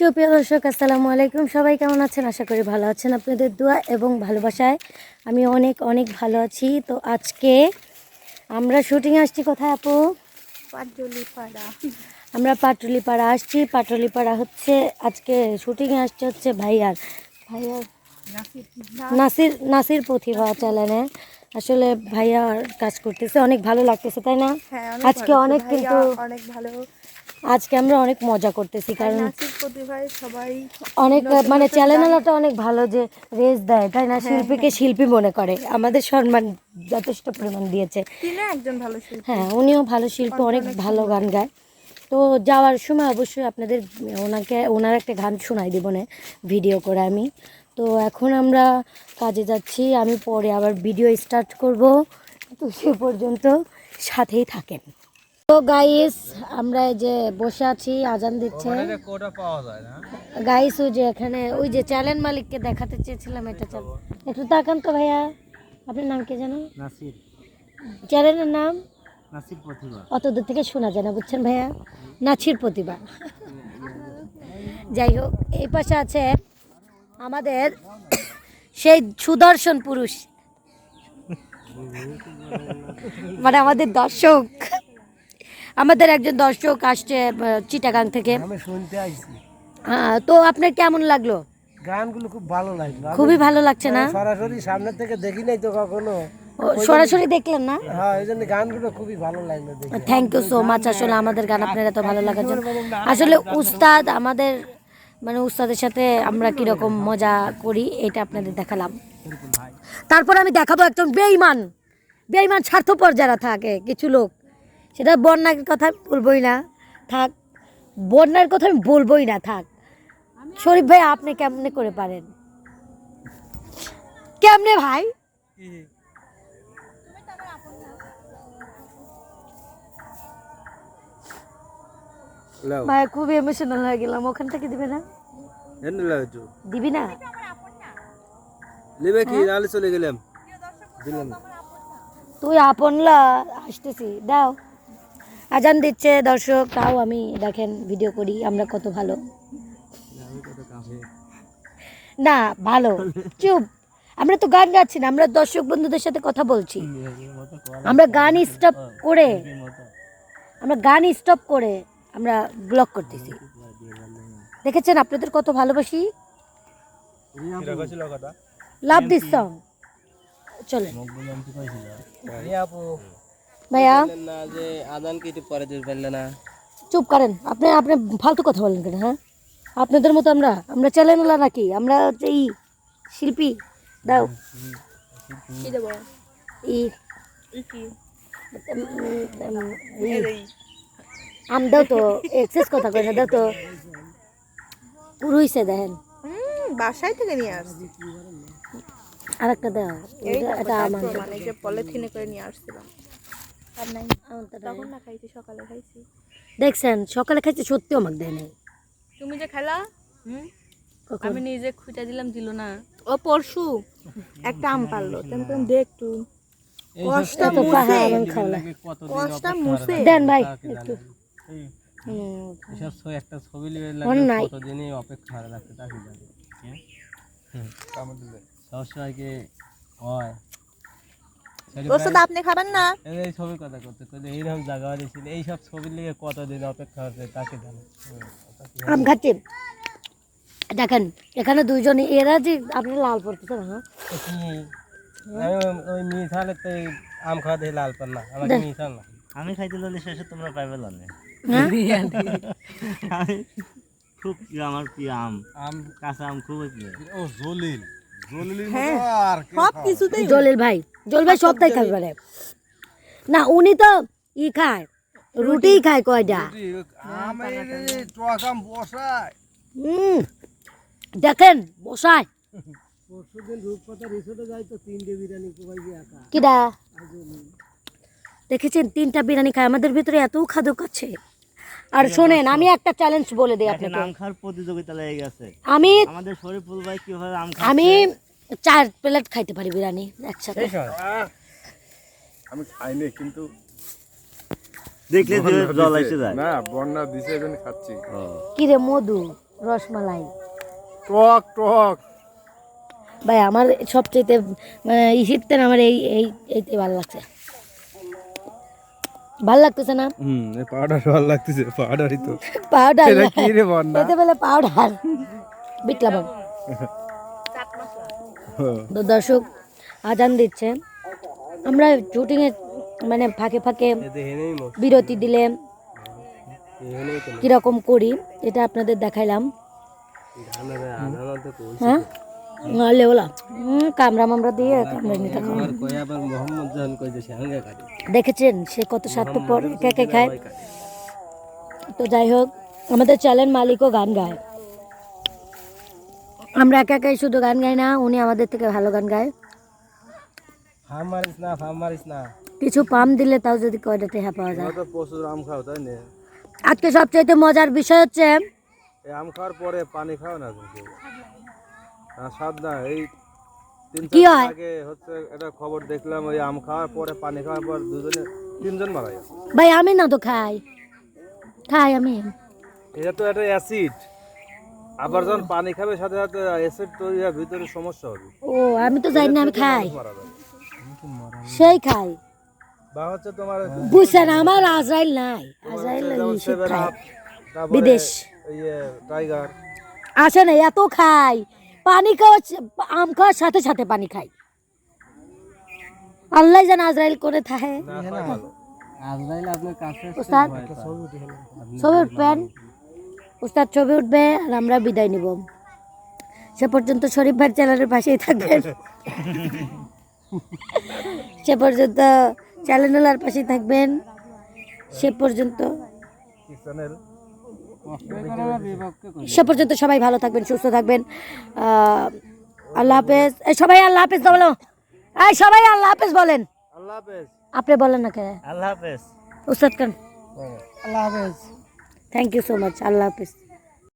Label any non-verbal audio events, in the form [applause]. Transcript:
সুপ্রিয় দর্শক আসসালামু আলাইকুম। সবাই কেমন আছেন? আশা করি ভালো আছেন আপনাদের দোয়া এবং ভালোবাসায়। আমি অনেক অনেক ভালো আছি। তো আজকে আমরা শুটিং আসছি কোথায় আপু? পাটলি পাড়া আমরা পাটুলিপাড়া আসছি। পাটুলিপাড়া হচ্ছে আজকে শুটিংয়ে আসছে হচ্ছে ভাইয়ার। ভাইয়ার নাসির নাসির প্রতিভা চ্যানেলে। আসলে ভাইয়ার কাজ করতেছে অনেক ভালো লাগতেছে তাই না? হ্যাঁ আজকে অনেক কিন্তু অনেক ভালো আজকে আমরা অনেক মজা করতেছি কারণ সবাই অনেক মানে চ্যানেলটা অনেক ভালো যে রেস দেয় তাই না? শিল্পীকে শিল্পী মনে করে। আমাদের সম্মান যথেষ্ট পরিমাণ দিয়েছে। একজন ভালো হ্যাঁ উনিও ভালো শিল্পী অনেক ভালো গান গায়। তো যাওয়ার সময় অবশ্যই আপনাদের ওনাকে ওনার একটা গান শোনাই দিব না ভিডিও করে আমি। তো এখন আমরা কাজে যাচ্ছি আমি পরে আবার ভিডিও স্টার্ট করব। তো সে পর্যন্ত সাথেই থাকেন। তো গাইস আমরা এই যে বসে আছি আজান দিচ্ছে। কোটা পাওয়া যায় না। গাইস ওই যে এখানে ওই যে চ্যানেল মালিককে দেখাতে চেয়েছিলাম এটা চাল একটু তাকান তো ভাইয়া আপনার নাম কি জানো নাসির। চ্যানেলের নাম? নাসির প্রতিভা। অত দূর থেকে শোনা যায় না বুঝছেন ভাইয়া? নাচির প্রতিভা। যাই হোক এই পাশে আছে আমাদের সেই সুদর্শন পুরুষ। মানে আমাদের দর্শক। আমাদের একজন দর্শক আসছে চিটাগাং থেকে। আমি শুনতে আইছি আহ, তো আপনার কেমন লাগল? গানগুলো খুব ভালো লাগল। খুবই ভালো লাগছে না? সরাসরি সামনে থেকে দেখি নাই তো কখনো। সরাসরি দেখলেন না? হ্যাঁ এই জন্য গানগুলো খুবই ভালো লাগল দেখে। থ্যাংক ইউ সো মাচ আসলে আমাদের গান আপনার এত ভালো লাগার জন্য। আসলে উস্তাদ আমাদের মানে উস্তাদের সাথে আমরা কীরকম মজা করি এটা আপনাদের দেখালাম। তারপর আমি দেখাবো একজন বেইমান বেইমান স্বার্থপর যারা থাকে কিছু লোক। সেটা বন্যার কথা বলবোই না। থাক বন্যার কথা আমি বলবোই না থাক। শরীফ ভাই আপনি কেমনে করে পারেন? কেমনে ভাই? ভাই খুবই ইমোশনাল হয়ে গেলাম। ওখান থেকে দিবে না? দিবি না? নেবে কি? নালে চলে গেলাম। দিলেন তুই আপনলা আসতেছি। দাও। আজান দিচ্ছে, দর্শক, তাও আমি দেখেন ভিডিও করি, আমরা কত ভালো। না, ভালো। চুপ। আমরা তো গান গাচ্ছি না, আমরা দর্শক বন্ধুদের সাথে কথা বলছি। আমরা গান স্টপ করে, আমরা গান স্টপ করে, আমরা ব্লগ করতেছি। দেখেছেন আপনাদের কত ভালোবাসি? লাভ দিস চলে ভাইয়া? না যে আদান কি একটু পরে দিতে পারলে না। চুপ করেন। আপনি আপনি ফালতু কথা বলেন কেন হ্যাঁ? আপনাদের মতো আমরা আমরা চ্যানেলওয়ালা নাকি? আমরা হচ্ছে এই শিল্পী। দাও। কি দেবো? ই। আম দাও তো এক্সেস কথা কই না দাও তো। পুরুইছে দেখেন। হুম, বাসায় থেকে নিয়ে আসছি। আর একটা দাও এটা- আমার মানে যে পলিথিনে করে নিয়ে আসছিলাম। নাই তখন না খাইছি সকালে খাইছি। দেখছেন সকালে খাইছে সত্যি আমাকে দেয় নাই। তুমি যে খেলা হুম? আমি নিজে খুঁজে দিলাম দিল না। ও পরশু একটা আম পারল। দেখ কষ্ট কষ্ট মুছে। দেন ভাই একটু। এসব একটা ছবি লিয়ে লাগে কতদিনই অপেক্ষা রাখতে সবসময়কে হয়? আপনি খাবেন না? এই ছবির কথা করতে এইরকম জায়গা ছিল এইসব ছবির লিগে কতদিন অপেক্ষা হচ্ছে তাকে জানে। আম খাচ্ছি। দেখেন এখানে দুইজন এরা যে আপনি লাল পড়তেছে না হ্যাঁ? ওই- তো আম খাওয়া দিয়ে লাল পান না আমাকে মিশাল না। আমি খাইতে লাগলে শেষে তোমরা পাইবে না হ্যাঁ? খুব প্রিয় আমার প্রিয় আম। আম কাঁচা আম খুবই প্রিয়। ও জলিল। জলিল সব কিছুতেই জলিল ভাই। ভাই সবটাই খাবে পারে না উনি তো ই খায় রুটি খায় কয়টা? হুম দেখেন বসায়। কিডা? দেখেছেন তিনটা বিরিয়ানি খায় আমাদের ভিতরে এত খাদক আছে। আর শোনেন আমি একটা চ্যালেঞ্জ বলে দিই আপনাকে। আম খাওয়ার প্রতিযোগিতা লেগে গেছে। আমি আমাদের শরীফুল ভাই কীভাবে আম আমি চার প্লেট খাইতে পারি বিরিয়ানি একসাথে। আমি খাইনি কিন্তু দেখলে জল এসে যায়। না বন্যা দিছে এই জন্য খাচ্ছি কি রে মধু রসমালাই? টক টক। ভাই আমার সবচেয়ে মানে ইসিতে আমার এই এই এইতে ভালো লাগছে। ভালো লাগতেছে না? হুম এই পাউডার ভালো লাগতেছে পাউডারই তো। [laughs] পাউডার এটা কি রে বন্যা? এতে বলে পাউডার বিট লবণ তো দর্শক আজান দিচ্ছে। আমরা শুটিংয়ে মানে ফাঁকে ফাঁকে বিরতি দিলে কীরকম করি এটা আপনাদের দেখাইলাম। হ্যাঁ? কামরা মামরা দিয়ে কাটি দেখেছেন সে কত স্বার্থপর, কে কে খায়? তো যাই হোক, আমাদের চ্যানেল মালিকও গান গায়। আমরা একা একাই শুধু গান গাই না উনি আমাদের থেকে ভালো গান গায়। মারিস না মারিস না কিছু পাম দিলে তাও যদি কয়টা হ্যাঁ পাওয়া যায়। প্রচুর আম খাও তাই না? আজকে সবচাইতে মজার বিষয় হচ্ছে এই আম খাওয়ার পরে পানি খাও না এই কি হয়? আগে হচ্ছে একটা খবর দেখলাম ওই আম খাওয়ার পরে পানি খাওয়ার পর দুজনে তিনজন মারা গেছে। ভাই আমি না তো খাই। খাই আমি। এটা তো একটা অ্যাসিড আবার যখন পানি খাবে সাথে সাথে অ্যাসিড তৈরি হয় ভিতরে সমস্যা হবে। ও আমি তো জানি না আমি খাই। সেই খাই। বা হচ্ছে তোমার বুঝছেন আমার আজরাইল নাই। আজরাইল বিদেশ। ইয়ে টাইগার আসে না এত খাই। পানি খাওয়া আম খাওয়ার সাথে সাথে পানি খাই। আল্লাহ জান আজরাইল করে থাকে। আজরাইল আপনার কাছে ছবি উঠবেন উস্তাদ ছবি উঠবে আর আমরা বিদায় নিব। সে পর্যন্ত শরীফ ভাই চ্যানেলের পাশেই থাকবেন। সে পর্যন্ত চ্যানেলের পাশেই থাকবেন। সে পর্যন্ত সে পর্যন্ত সবাই ভালো থাকবেন সুস্থ থাকবেন। আল্লাহ হাফেজ। এই সবাই আল্লাহ হাফেজ বলো। এই সবাই আল্লাহ হাফেজ বলেন। আল্লাহ হাফেজ। আপনি বলেন না কে? আল্লাহ হাফেজ। উস্তাদ খান আল্লাহ হাফেজ। থ্যাংক ইউ সো মাচ আল্লাহ হাফেজ।